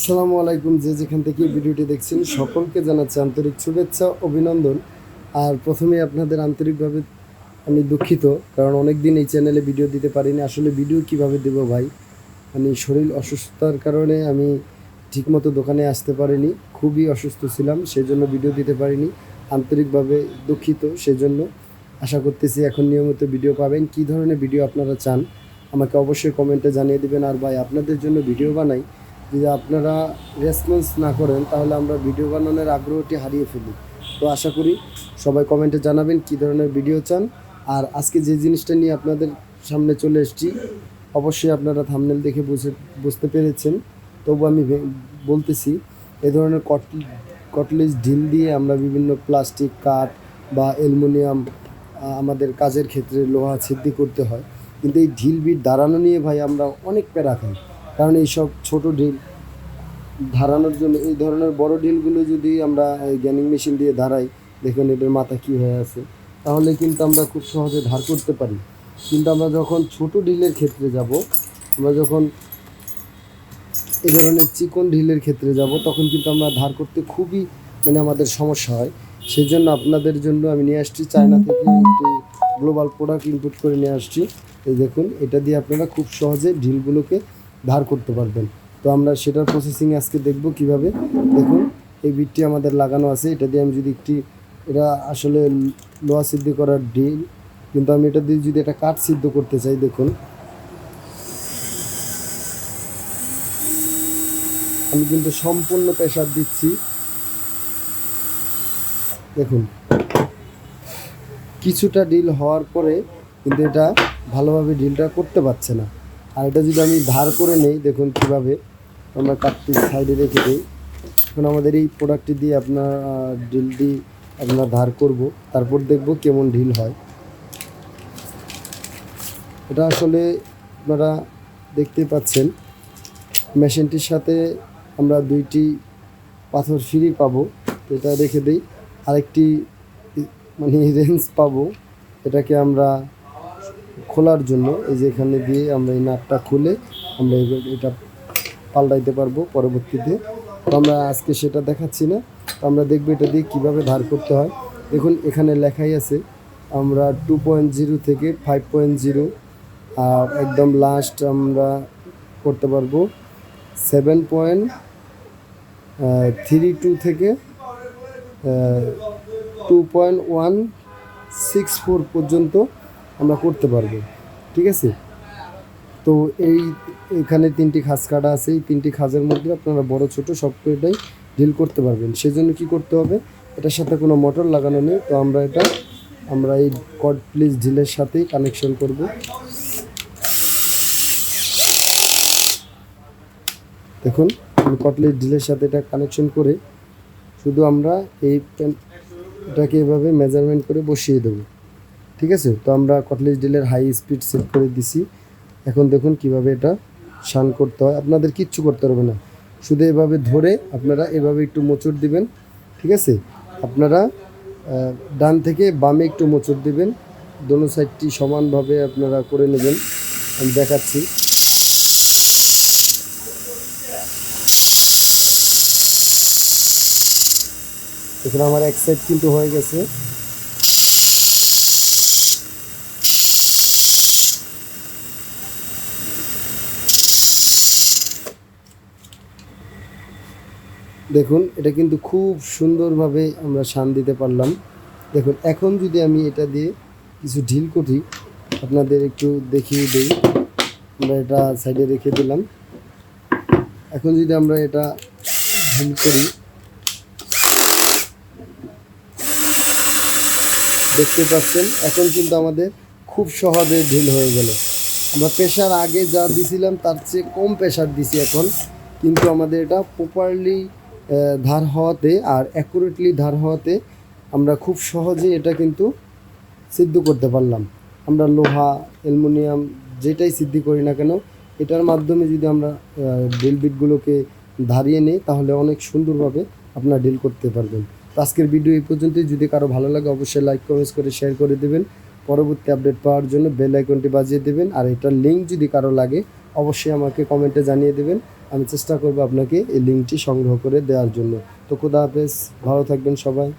আসসালামু আলাইকুম। যে যেখান থেকে ভিডিওটি দেখছেন, সকলকে জানাচ্ছি আন্তরিক শুভেচ্ছা, অভিনন্দন। আর প্রথমে আপনাদের আন্তরিকভাবে আমি দুঃখিত, কারণ অনেক দিন এই চ্যানেলে ভিডিও দিতে পারিনি। আসলে ভিডিও কীভাবে দেব ভাই? মানে শরীর অসুস্থতার কারণে আমি ঠিকমতো দোকানে আসতে পারিনি। খুবই অসুস্থ ছিলাম, সেজন্য ভিডিও দিতে পারিনি। আন্তরিকভাবে দুঃখিত, সেজন্য আশা করতেছি এখন নিয়মিত ভিডিও পাবেন। কী ধরনের ভিডিও আপনারা চান, আমাকে অবশ্যই কমেন্টে জানিয়ে দেবেন। আর ভাই, আপনাদের জন্য ভিডিও বানাই। যদি আপনারা রেসপন্স না করেন, তাহলে আমরা ভিডিও বানানোর আগ্রহটি হারিয়ে ফেলি। তো আশা করি সবাই কমেন্টে জানাবেন কী ধরনের ভিডিও চান। আর আজকে যে জিনিসটা নিয়ে আপনাদের সামনে চলে এসেছি, অবশ্যই আপনারা থামনেল দেখে বুঝে, বুঝতে পেরেছেন। তবু আমি বলতেছি, এ ধরনের কটলি কটলিস ঢিল দিয়ে আমরা বিভিন্ন প্লাস্টিক কাঠ বা অ্যালুমিনিয়াম আমাদের কাজের ক্ষেত্রে লোহা ছিদ্দি করতে হয়। কিন্তু এই ঢিল বিট দাঁড়ানো নিয়ে ভাই আমরা অনেক প্যারা খাই। কারণ এইসব ছোট ঢিল ধারানোর জন্য, এই ধরনের বড় ঢিলগুলো যদি আমরা গ্যানিং মেশিন দিয়ে ধারাই দেখুন এটার মাথা কী হয়ে আছে। তাহলে কিন্তু আমরা খুব সহজে ধার করতে পারি। কিন্তু আমরা যখন ছোট ঢিলের ক্ষেত্রে যাব, আমরা যখন এই ধরনের চিকন ঢিলের ক্ষেত্রে যাব, তখন কিন্তু আমরা ধার করতে খুবই মানে আমাদের সমস্যা হয়। সেই জন্য আপনাদের জন্য আমি নিয়ে আসছি, চায়না থেকে একটি গ্লোবাল প্রোডাক্ট ইনপুট করে নিয়ে আসছি। এই দেখুন, এটা দিয়ে আপনারা খুব সহজে ঢিলগুলোকে ধার করতে পারবেন। তো আমরা সেটার প্রসেসিং আজকে দেখব কীভাবে। দেখুন, এই বিটটি আমাদের লাগানো আছে। এটা দিয়ে আমি যদি একটি এটা আসলে লোহা সিদ্ধ করার ডিল কিন্তু আমি এটা দিয়ে যদি একটা কাঠ সিদ্ধ করতে চাই, দেখুন। আমি কিন্তু সম্পূর্ণ প্রেশার দিচ্ছি। দেখুন। কিছুটা ডিল হওয়ার পরে কিন্তু এটা ভালোভাবে ডিলটা করতে পারছে না। আর এটা যদি আমি ধার করে নেই, দেখুন কীভাবে আমরা কাঠটি সাইডে রেখে দিই। এখন আমাদের এই প্রোডাক্টটি দিয়ে আপনার ডিলটি আপনার ধার করব। তারপর দেখব কেমন ঢিল হয়। এটা আসলে আপনারা দেখতে পাচ্ছেন। মেশিনটির সাথে আমরা দুইটি পাথর সিঁড়ি পাবো। এটা রেখে দিই। আরেকটি মানে রেঞ্জ পাবো। এটাকে আমরা খোলার জন্য এই যে এখানে দিয়ে আমরা এই নাটটা খুলে আমরা এটা পাল্টাইতে পারব পরবর্তীতে। তো আমরা আজকে সেটা দেখাচ্ছি না। তো আমরা দেখব এটা দিয়ে কীভাবে ধার করতে হয়। দেখুন, এখানে লেখাই আছে, আমরা টু পয়েন্ট জিরো থেকে ফাইভ পয়েন্ট জিরো আর একদম লাস্ট আমরা করতে পারব সেভেন পয়েন্ট থ্রি টু থেকে two point one six four পর্যন্ত আমরা করতে পারব। ঠিক আছে? তো এই এখানে তিনটি খাঁজ কাটা আছে। এই তিনটি খাঁজের মধ্যে আপনারা বড়, ছোট সব কটাই ডিল করতে পারবেন। সেজন্য কি করতে হবে? এটার সাথে কোনো মোটর লাগানো নেই। তো আমরা এটা, আমরা এই কড প্লিজ ঢিলের সাথেই কানেকশন করব। দেখুন, আমি কটলেট ঢিলের সাথে এটা কানেকশন করে শুধু আমরা এই এটাকে এভাবে মেজারমেন্ট করে বসিয়ে দেবো। ঠিক আছে? তো আমরা কটলেজ ডিলের হাই স্পিড সেট করে দিছি। এখন দেখুন কীভাবে এটা শান করতে হয়। আপনাদের কিচ্ছু করতে হবে না। শুধু এভাবে ধরে আপনারা এভাবে একটু মোচড় দিবেন, ঠিক আছে? আপনারা ডান থেকে বামে একটু মোচড় দিবেন। দোনো সাইডটি সমানভাবে আপনারা করে নেবেন। আমি দেখাচ্ছি। এখানে আমার এক সাইড কিন্তু হয়ে গেছে। দেখুন, এটা কিন্তু খুব সুন্দরভাবে আমরা শান দিতে পারলাম। দেখুন, এখন যদি আমি এটা দিয়ে কিছু ঢিল করি, আপনাদের একটু দেখিয়ে দিই। আমরা এটা সাইডে রেখে দিলাম। এখন যদি আমরা এটা ঢিল করি, দেখতে পাচ্ছেন, এখন কিন্তু আমাদের খুব সহজে ঢিল হয়ে গেল। আমরা প্রেশার আগে যা দিছিলাম, তার চেয়ে কম প্রেশার দিছি এখন। কিন্তু আমাদের এটা প্রপারলি ধার হওয়াতে আর অ্যাকুরেটলি ধার হওয়াতে আমরা খুব সহজে এটা কিন্তু সিদ্ধ করতে পারলাম। আমরা লোহা, অ্যালুমিনিয়াম যেটাই সিদ্ধি করি না কেন, এটার মাধ্যমে যদি আমরা ড্রিল বিটগুলোকে ধারিয়ে নিই, তাহলে অনেক সুন্দরভাবে আপনারা ডিল করতে পারবেন। তো আজকের ভিডিও এই পর্যন্তই। যদি কারও ভালো লাগে, অবশ্যই লাইক কমেন্টস করে শেয়ার করে দেবেন। পরবর্তী আপডেট পাওয়ার জন্য বেল আইকনটি বাজিয়ে দেবেন। আর এটার লিঙ্ক যদি কারও লাগে অবশ্যই আমাকে কমেন্টে জানিয়ে দেবেন। আমি চেষ্টা করব আপনাকে এই লিঙ্কটি সংগ্রহ করে দেওয়ার জন্য। তো খুদা হাফেজ, ভালো থাকবেন সবাই।